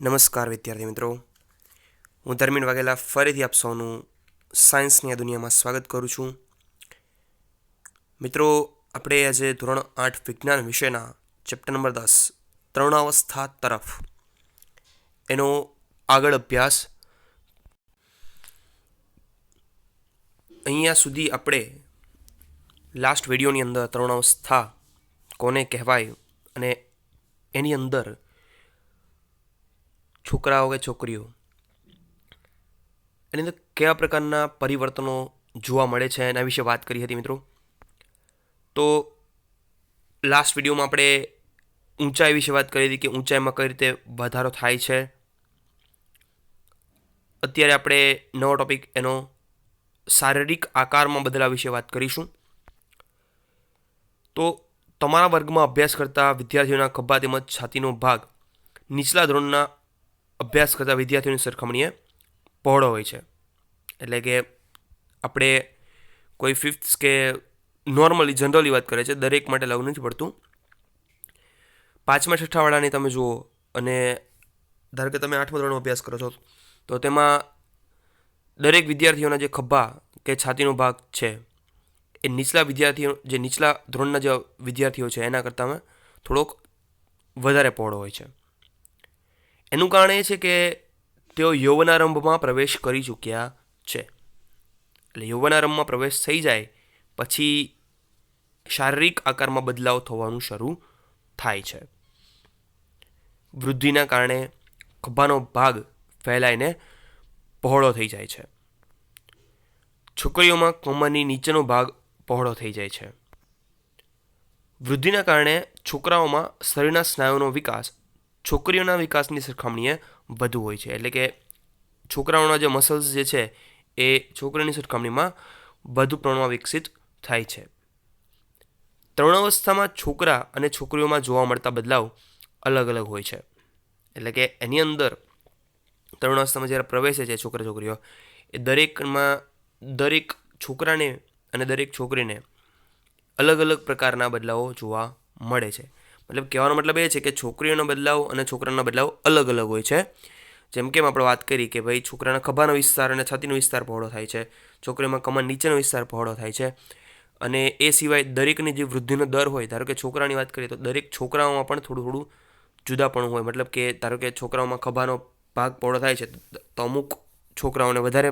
નમસ્કાર વિદ્યાર્થી મિત્રો. હું ધર્મીન વાઘેલા ફરીથી આપ સૌનું સાયન્સની આ દુનિયામાં સ્વાગત કરું છું. મિત્રો, આપણે આજે ધોરણ આઠ વિજ્ઞાન વિષયના ચેપ્ટર નંબર દસ, તરુણાવસ્થા તરફ. એનો આગળ અભ્યાસ અહીંયા સુધી આપણે લાસ્ટ વિડીયોની અંદર તરુણાવસ્થા કોને કહેવાય અને એની અંદર છોકરાઓ કે છોકરીઓ? એની અંદર કેવા પ્રકારના પરિવર્તનો જોવા મળે છે? એના વિશે વાત કરી હતી મિત્રો. તો લાસ્ટ વિડીયોમાં આપણે ઊંચાઈ વિશે વાત કરી હતી કે ઊંચાઈમાં કઈ રીતે વધારો થાય છે. અત્યારે આપણે નવો ટોપિક એનો શારીરિક આકારમાં બદલાવ વિશે વાત કરીશું. તો તમારા વર્ગમાં અભ્યાસ કરતા વિદ્યાર્થીઓના ખભા તેમજ છાતીનો ભાગ નીચલા ધોરણના અભ્યાસ કરતા વિદ્યાર્થીઓની સરખામણીએ પહોળો હોય છે. એટલે કે આપણે કોઈ ફિફ્થ કે નોર્મલી જનરલી વાત કરે છે દરેક માટે લાગુ નથી પડતું. પાંચમા, છઠ્ઠાવાળાની તમે જુઓ અને ધારો કે તમે આઠમા ધોરણનો અભ્યાસ કરો છો, તો તેમાં દરેક વિદ્યાર્થીઓના જે ખભા કે છાતીનો ભાગ છે, એ નીચલા વિદ્યાર્થીઓ, જે નીચલા ધોરણના જે વિદ્યાર્થીઓ છે, એના કરતાં થોડોક વધારે પહોળો હોય છે. એનું કારણ એ છે કે તેઓ યૌવનારંભમાં પ્રવેશ કરી ચૂક્યા છે. એટલે યૌવનારંભમાં પ્રવેશ થઈ જાય, પછી શારીરિક આકારમાં બદલાવ થવાનું શરૂ થાય છે. વૃદ્ધિના કારણે ખભાનો ભાગ ફેલાઈને પહોળો થઈ જાય છે. છોકરીઓમાં કમરની નીચેનો ભાગ પહોળો થઈ જાય છે. વૃદ્ધિના કારણે છોકરાઓમાં શરીરના સ્નાયુનો વિકાસ છોકરીઓના વિકાસની સરખામણીએ વધુ હોય છે. એટલે કે છોકરાઓના જે મસલ્સ જે છે એ છોકરીની સરખામણીમાં વધુ પ્રમાણમાં વિકસિત થાય છે. તરુણાવસ્થામાં છોકરા અને છોકરીઓમાં જોવા મળતા બદલાવ અલગ અલગ હોય છે. એટલે કે એની અંદર તરુણાવસ્થામાં જ્યારે પ્રવેશે છે છોકરા છોકરીઓ, એ દરેકમાં દરેક છોકરાને અને દરેક છોકરીને અલગ અલગ પ્રકારના બદલાવો જોવા મળે છે. મતલબ કહેવાનો મતલબ એ છે કે છોકરીઓનો બદલાવ અને છોકરાનો બદલાવ અલગ અલગ હોય છે. જેમ કે આપણે વાત કરી કે ભાઈ છોકરાના ખભાનો વિસ્તાર અને છાતીનો વિસ્તાર પહોળો થાય છે. છોકરીમાં કમર નીચેનો વિસ્તાર પહોળો થાય છે. અને એ સિવાય દરેકની જે વૃદ્ધિનો દર હોય, ધારો કે છોકરાની વાત કરીએ તો દરેક છોકરાઓમાં પણ થોડું થોડું જુદાપણું હોય. મતલબ કે ધારો કે છોકરાઓમાં ખભાનો ભાગ પહોળો થાય છે, તો અમુક છોકરાઓને વધારે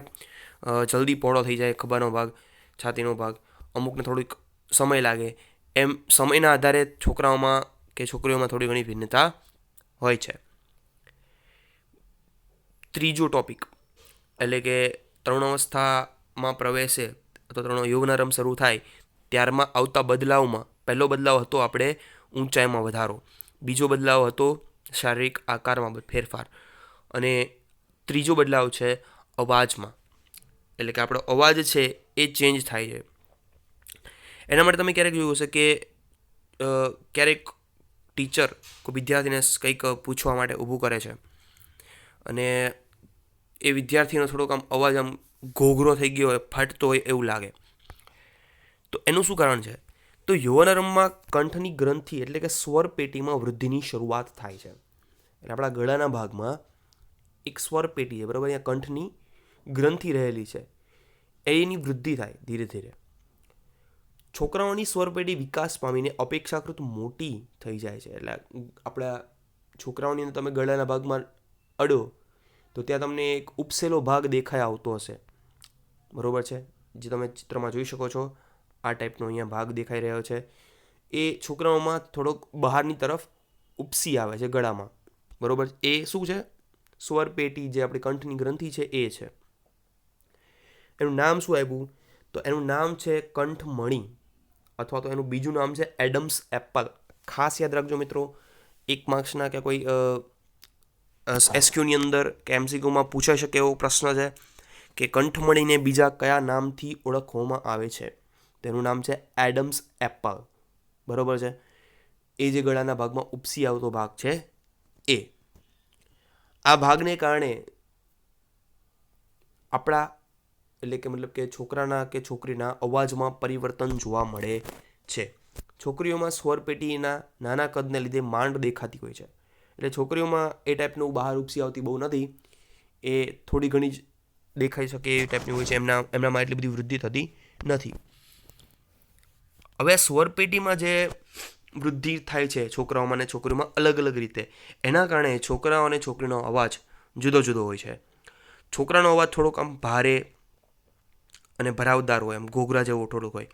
જલ્દી પહોળો થઈ જાય ખભાનો ભાગ, છાતીનો ભાગ. અમુકને થોડીક સમય લાગે. એમ સમયના આધારે છોકરાઓમાં કે છોકરીઓમાં થોડી ઘણી ભિન્નતા હોય છે. ત્રીજો ટોપિક એટલે કે તરુણાવસ્થામાં પ્રવેશે અથવા ત્રણ યોગનારમ શરૂ થાય ત્યારમાં આવતા બદલાવમાં, પહેલો બદલાવ હતો આપણે ઊંચાઈમાં વધારો. બીજો બદલાવ હતો શારીરિક આકારમાં ફેરફાર. અને ત્રીજો બદલાવ છે અવાજમાં. એટલે કે આપણો અવાજ છે એ ચેન્જ થાય છે. એના માટે તમે ક્યારેક જોયું હશે કે ક્યારેક ટીચર કોઈ વિદ્યાર્થીને કંઈક પૂછવા માટે ઊભું કરે છે. અને એ વિદ્યાર્થીનો થોડોક આમ અવાજ આમ ઘોઘરો થઈ ગયો હોય ફાટતો હોય એવું લાગે. તો એનું શું કારણ છે? તો યુવનરમમાં કંઠની ગ્રંથિ એટલે કે સ્વર પેટીમાં વૃદ્ધિની શરૂઆત થાય છે. એટલે આપણા ગળાના ભાગમાં એક સ્વર પેટી છે, બરાબર? અહીંયા કંઠની ગ્રંથિ રહેલી છે. એની વૃદ્ધિ થાય ધીરે ધીરે. છોકરાઓની સ્વરપેટી વિકાસ પામીને અપેક્ષાકૃત મોટી થઈ જાય છે. એટલે આપણા છોકરાઓની અંદર તમે ગળાના ભાગમાં અડો, તો ત્યાં તમને એક ઉપસેલો ભાગ દેખાય આવતો હશે. બરોબર છે? જે તમે ચિત્રમાં જોઈ શકો છો, આ ટાઈપનો અહીંયા ભાગ દેખાઈ રહ્યો છે. એ છોકરાઓમાં થોડોક બહારની તરફ ઉપસી આવે છે ગળામાં. બરોબર? એ શું છે? સ્વર પેટી જે આપણી કંઠની ગ્રંથિ છે એ છે. એનું નામ શું આપ્યું? તો એનું નામ છે કંઠમણી. અથવા તો એનું બીજું નામ છે એડમ્સ એપલ. ખાસ યાદ રાખજો મિત્રો, એક માર્ક્સના કે કોઈ એસક્યુની અંદર કે એમસીક્યુમાં પૂછાઈ શકે એવો પ્રશ્ન છે કે કંઠમણીને બીજા કયા નામથી ઓળખવામાં આવે છે. તેનું નામ છે એડમ્સ એપલ. બરાબર છે? એ જે ગળાના ભાગમાં ઉપસી આવતો ભાગ છે એ. આ ભાગને કારણે આપણા એટલે કે મતલબ કે છોકરાના કે છોકરીના અવાજમાં પરિવર્તન જોવા મળે છે. છોકરીઓમાં સ્વર પેટીના નાના કદને લીધે માંડ દેખાતી હોય છે. એટલે છોકરીઓમાં એ ટાઈપનું બહાર ઉપસી આવતી બહુ નથી. એ થોડી ઘણી જ દેખાઈ શકે એ ટાઈપની હોય છે. એમના, એમનામાં એટલી બધી વૃદ્ધિ થતી નથી. હવે સ્વરપેટીમાં જે વૃદ્ધિ થાય છે છોકરાઓમાં અને છોકરીઓમાં અલગ અલગ રીતે, એના કારણે છોકરાઓ અને છોકરીનો અવાજ જુદો જુદો હોય છે. છોકરાનો અવાજ થોડોક આમ ભારે અને ભરાવદાર હોય એમ, ઘોઘરા જેવો થોડોક હોય.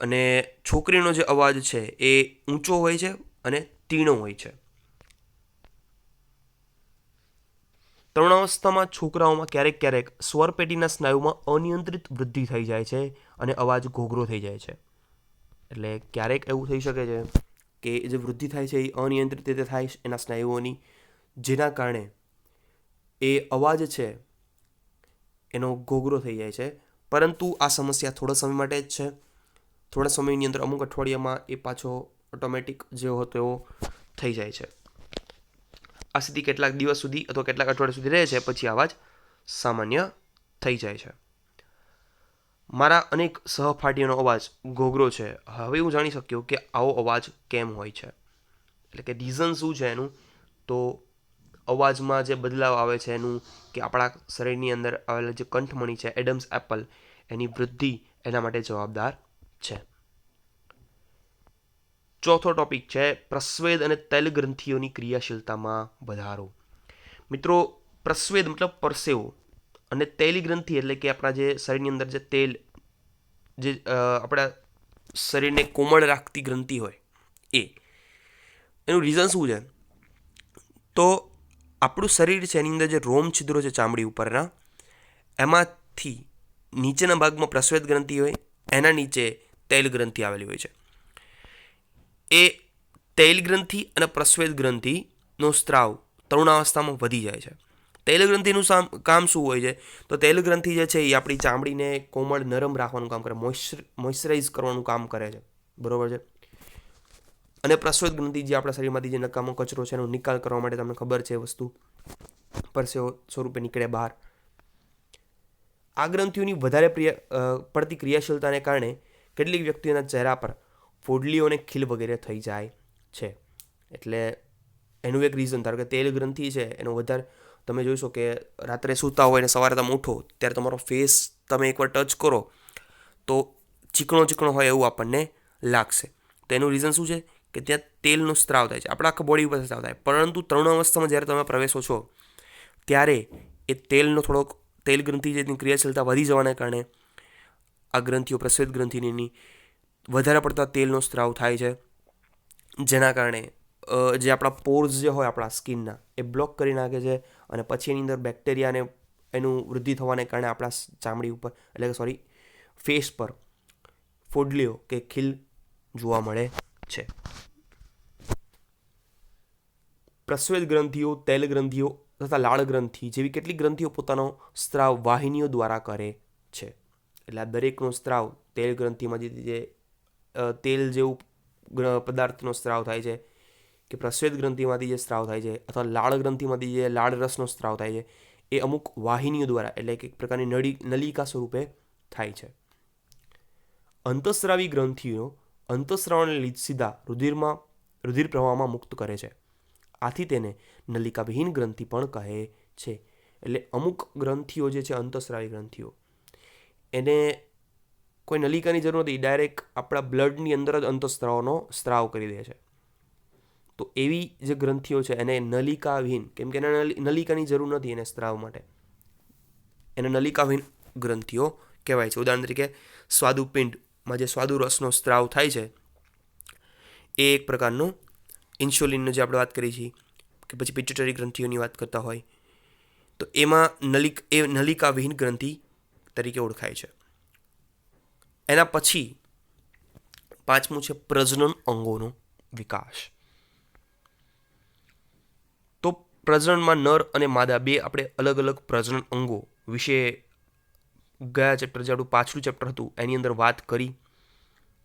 અને છોકરીનો જે અવાજ છે એ ઊંચો હોય છે અને તીણો હોય છે. તરુણાવસ્થામાં છોકરાઓમાં ક્યારેક ક્યારેક સ્વરપેટીના સ્નાયુમાં અનિયંત્રિત વૃદ્ધિ થઈ જાય છે અને અવાજ ઘોઘરો થઈ જાય છે. એટલે ક્યારેક એવું થઈ શકે છે કે જે વૃદ્ધિ થાય છે એ અનિયંત્રિત રીતે થાય એના સ્નાયુઓની, જેના કારણે એ અવાજ છે એનો ઘોઘરો થઈ જાય છે. પરંતુ આ સમસ્યા થોડા સમય માટે જ છે. થોડા સમયની અંદર અમુક અઠવાડિયામાં એ પાછો ઓટોમેટિક જેવો હતો એવો થઈ જાય છે. આ સ્થિતિ કેટલાક દિવસ સુધી અથવા કેટલાક અઠવાડિયા સુધી રહે છે, પછી અવાજ સામાન્ય થઈ જાય છે. મારા અનેક સહપાઠીઓનો અવાજ ઘોઘરો છે. હવે હું જાણી શક્યો કે આવો અવાજ કેમ હોય છે? એટલે કે રીઝન શું છે એનું? તો અવાજમાં જે બદલાવ આવે છે એનું કે આપણા શરીરની અંદર આવેલા જે કંઠમણી છે, એડમ્સ એપલ, એની વૃદ્ધિ એના માટે જવાબદાર છે. ચોથો ટોપિક છે, પ્રસ્વેદ અને તેલ ગ્રંથિઓની ક્રિયાશીલતામાં વધારો. મિત્રો, પ્રસ્વેદ મતલબ પરસેવો અને તેલી ગ્રંથિ એટલે કે આપણા જે શરીરની અંદર જે તેલ, જે આપણા શરીરને કોમળ રાખતી ગ્રંથિ હોય એ. એનું રીઝન શું છે? તો આપણું શરીર છે, એની અંદર જે રોમ છિદ્રો છે, ચામડી ઉપરના, એમાંથી નીચેના ભાગમાં પ્રસ્વેદ ગ્રંથિ હોય, એના નીચે તેલ ગ્રંથિ આવેલી હોય છે. એ તૈલ ગ્રંથિ અને પ્રસ્વેદ ગ્રંથિનો સ્ત્રાવ તરુણાવસ્થામાં વધી જાય છે. તૈલ ગ્રંથિનું કામ શું હોય છે? તો તૈલ ગ્રંથિ જે છે, એ આપણી ચામડીને કોમળ નરમ રાખવાનું કામ કરે મોઇશ્ચર મોઇશ્ચરાઇઝ કરવાનું કામ કરે છે. બરાબર છે? અને પ્રસ્વેદ ગ્રંથિ જે આપણા શરીરમાંથી જે નકામો કચરો છે એનો નિકાલ કરવા માટે તમને ખબર છે વસ્તુ પરસેવો સ્વરૂપે નીકળે બહાર. આ ગ્રંથિઓની વધારે પ્રિય પડતી ક્રિયાશીલતાને કારણે કેટલીક વ્યક્તિઓના ચહેરા પર ફોડલીઓ અને ખીલ વગેરે થઈ જાય છે. એટલે એનું એક રીઝન ધારો કે તેલ ગ્રંથિ છે, એનો વધારે તમે જોઈશો કે રાત્રે સૂતા હોય ને સવારે તમે ઉઠો, ત્યારે તમારો ફેસ તમે એકવાર ટચ કરો, તો ચીકણો ચીકણો હોય એવું આપણને લાગશે. તો એનું રીઝન શું છે? કે ત્યાં તેલનો સ્ત્રાવ થાય છે. આપણા આખા બોડી ઉપર સ્ત્રાવ થાય. પરંતુ તરુણ અવસ્થામાં જ્યારે તમે પ્રવેશો છો, ત્યારે એ તેલનો થોડોક તેલ ગ્રંથિ જેની ક્રિયાશીલતા વધી જવાના કારણે આ ગ્રંથિઓ પ્રસ્વેદ ગ્રંથિની વધારે પડતા તેલનો સ્ત્રાવ થાય છે. જેના કારણે જે આપણા પોર્સ જે હોય આપણા સ્કિનના એ બ્લોક કરી નાખે છે અને પછી એની અંદર બેક્ટેરિયાને એનું વૃદ્ધિ થવાને કારણે આપણા ચામડી ઉપર, એટલે કે સોરી ફેસ પર ફોડલીઓ કે ખીલ જોવા મળે. છે. પ્રસ્વેદ ગ્રંથિઓ, તેલ ગ્રંથિઓ તથા લાળ ગ્રંથિ જેવી કેટલીક ગ્રંથિઓ પોતાનો સ્ત્રાવ વાહિનીઓ દ્વારા કરે છે. એટલે આ દરેકનો સ્ત્રાવ તેલ ગ્રંથિમાં જે તેલ જેવું પદાર્થનો સ્ત્રાવ થાય છે કે પ્રસ્વેદ ગ્રંથિમાંથી જે સ્ત્રાવ થાય છે અથવા લાળ ગ્રંથિમાંથી જે લાળ રસનો સ્ત્રાવ થાય છે, એ અમુક વાહિનીઓ દ્વારા એટલે કે એક પ્રકારની નળી, નલિકા સ્વરૂપે થાય છે. અંતસ્રાવી ગ્રંથિઓ અંતસ્રાવને સીધા રુધિરમાં રુધિર પ્રવાહમાં મુક્ત કરે છે. આથી તેને નલિકાવિહીન ગ્રંથિ પણ કહે છે. એટલે અમુક ગ્રંથિઓ જે છે, અંતઃસ્રાવી ગ્રંથિઓ, એને કોઈ નલિકાની જરૂર નથી. ડાયરેક્ટ આપણા બ્લડની અંદર જ અંતઃસ્ત્રાવનો સ્ત્રાવ કરી દે છે. તો એવી જે ગ્રંથિઓ છે, એને નલિકાવિહીન, કેમ કે એને નલિકાની જરૂર નથી એને સ્ત્રાવ માટે. એને નલિકાવિહીન ગ્રંથિઓ કહેવાય છે. ઉદાહરણ તરીકે સ્વાદુપિંડમાં જે સ્વાદુ રસનો સ્ત્રાવ થાય છે, એ એક પ્રકારનું ઇન્સ્યુલિનનો જે આપણે વાત કરી છીએ, કે પછી પિચ્યુટરી ગ્રંથિઓની વાત કરતા હોય, તો એમાં નલિક, એ નલિકાવિહીન ગ્રંથિ તરીકે ઓળખાય છે. એના પછી પાંચમું છે પ્રજનન અંગોનો વિકાસ. તો પ્રજનનમાં નર અને માદા બે આપણે અલગ અલગ પ્રજનન અંગો વિશે ગયા ચેપ્ટર જે આપણું પાછલું ચેપ્ટર હતું, એની અંદર વાત કરી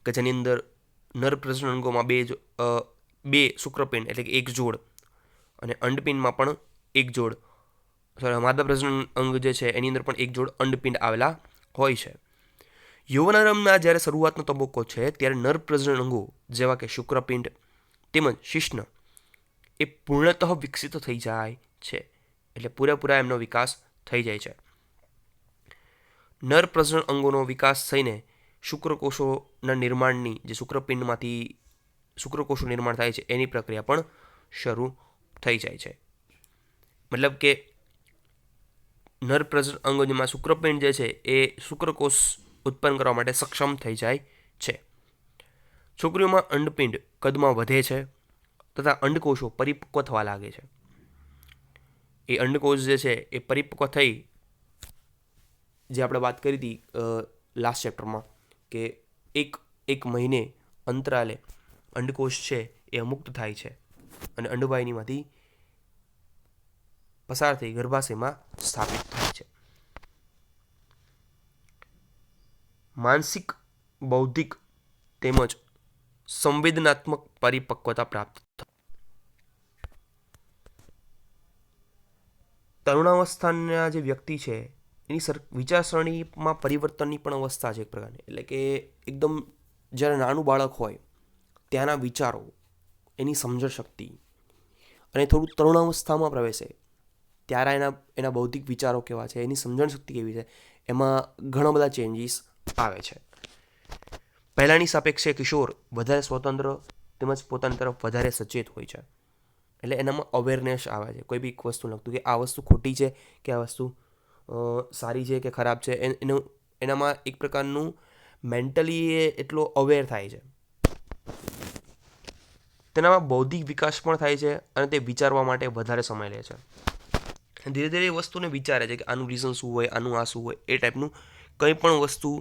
કે જેની અંદર નર પ્રજનન અંગોમાં બે બે શુક્રપિંડ એટલે કે એક જોડ અને અંડપિંડમાં પણ એક જોડ. સોરી માદા પ્રજનન અંગ જે છે, એની અંદર પણ એક જોડ અંડપિંડ આવેલા હોય છે. યૌવનારંભના જ્યારે શરૂઆતનો તબક્કો છે, ત્યારે નર પ્રજનન અંગો જેવા કે શુક્રપિંડ તેમજ શિશ્ન એ પૂર્ણતઃ વિકસિત થઈ જાય છે. એટલે પૂરેપૂરા એમનો વિકાસ થઈ જાય છે. નર પ્રજનન અંગોનો વિકાસ થઈને શુક્રકોષોના નિર્માણની જે શુક્રપિંડમાંથી શુક્રકોષો નિર્માણ થાય છે, એની પ્રક્રિયા પણ શરૂ થઈ જાય છે. મતલબ કે નર પ્રજનન અંગો જેમાં શુક્રપિંડ જે છે, એ શુક્રકોષ ઉત્પન્ન કરવા માટે સક્ષમ થઈ જાય છે. છોકરીઓમાં અંડપિંડ કદમાં વધે છે તથા અંડકોષો પરિપક્વ થવા લાગે છે. એ અંડકોષ જે છે, એ પરિપક્વ થઈ જે આપણે વાત કરી હતી લાસ્ટ ચેપ્ટરમાં કે એક એક મહિને અંતરાલે અંડકોષ છે એ અમુક્ત થાય છે અને અંડવાહિનીમાંથી પસાર થઈ ગર્ભાશયમાં સ્થાપિત થાય છે. માનસિક, બૌદ્ધિક તેમજ સંવેદનાત્મક પરિપક્વતા પ્રાપ્ત તરુણાવસ્થાના જે વ્યક્તિ છે એની સર, વિચારસરણીમાં પરિવર્તનની પણ અવસ્થા છે એક પ્રકારની. એટલે કે એકદમ જ્યારે નાનું બાળક હોય, ત્યાંના વિચારો, એની સમજણ શક્તિ અને થોડું તરુણાવસ્થામાં પ્રવેશે, ત્યારે એના એના બૌદ્ધિક વિચારો કેવા છે, એની સમજણ શક્તિ કેવી છે, એમાં ઘણા બધા ચેન્જીસ આવે છે. પહેલાંની સાપેક્ષે કિશોર વધારે સ્વતંત્ર તેમજ પોતાની તરફ વધારે સચેત હોય છે. એટલે એનામાં અવેરનેસ આવે છે. કોઈ બી વસ્તુ લગતું કે આ વસ્તુ ખોટી છે કે આ વસ્તુ સારી છે કે ખરાબ છે? એનું એનામાં એક પ્રકારનું મેન્ટલી એ એટલો અવેર થાય છે. તેનામાં બૌદ્ધિક વિકાસ પણ થાય છે અને તે વિચારવા માટે વધારે સમય લે છે. ધીરે ધીરે એ વસ્તુને વિચારે છે કે આનું રીઝન શું હોય, આનું આ શું હોય, એ ટાઈપનું કંઈ પણ વસ્તુ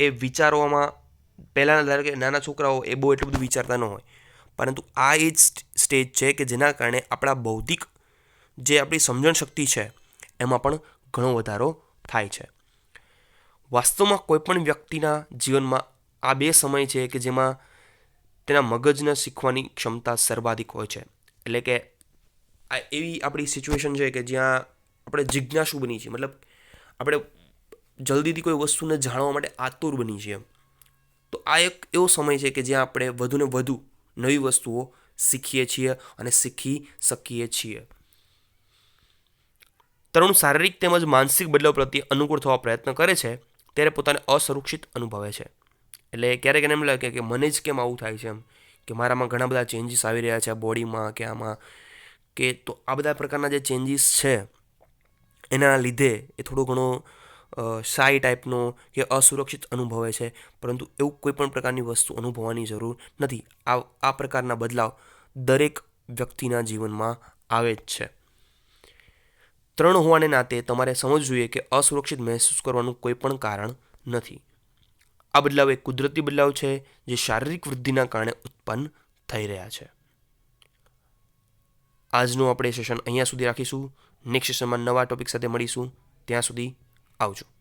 એ વિચારવામાં, પહેલાંના ધારો કે નાના છોકરાઓ એ બહુ એટલું બધું વિચારતા ન હોય. પરંતુ આ એ જ સ્ટેજ છે કે જેના કારણે આપણા બૌદ્ધિક જે આપણી સમજણ શક્તિ છે, એમાં પણ ઘણો વધારો થાય છે. વાસ્તવમાં કોઈપણ વ્યક્તિના જીવનમાં આ બે સમય છે કે જેમાં તેના મગજને શીખવાની ક્ષમતા સર્વાધિક હોય છે. એટલે કે આ એવી આપણી સિચ્યુએશન છે કે જ્યાં આપણે જિજ્ઞાસુ બની છીએ. મતલબ આપણે જલ્દીથી કોઈ વસ્તુને જાણવા માટે આતુર બની છીએ. તો આ એક એવો સમય છે કે જ્યાં આપણે વધુને વધુ નવી વસ્તુઓ શીખીએ છીએ અને શીખી શકીએ છીએ. તરુણ શારીરિક તેમજ માનસિક બદલાવ પ્રત્યે અનુકૂળ થવા પ્રયત્ન કરે છે, ત્યારે પોતાને અસુરક્ષિત અનુભવે છે. એટલે ક્યારેક એને એમ લાગે કે મને જ કેમ આવું થાય છે એમ? કે મારામાં ઘણા બધા ચેન્જીસ આવી રહ્યા છે, બોડીમાં કે આમાં? કે તો આ બધા પ્રકારના જે ચેન્જીસ છે, એના લીધે એ થોડો ઘણો શાય ટાઈપનો કે અસુરક્ષિત અનુભવે છે. પરંતુ એવું કોઈ પણ પ્રકારની વસ્તુ અનુભવવાની જરૂર નથી. આ આ પ્રકારના બદલાવ દરેક વ્યક્તિના જીવનમાં આવે જ છે. ત્રણ હોવાને નાતે તમારે સમજવું જોઈએ કે અસુરક્ષિત મહેસૂસ કરવાનું કોઈ પણ કારણ નથી. આ બદલાવ એક કુદરતી બદલાવ છે જે શારીરિક વૃદ્ધિના કારણે ઉત્પન્ન થઈ રહ્યા છે. આજનું આપણે સેશન અહીંયા સુધી રાખીશું. નેક્સ્ટ સેશનમાં નવા ટોપિક સાથે મળીશું. ત્યાં સુધી આવજો.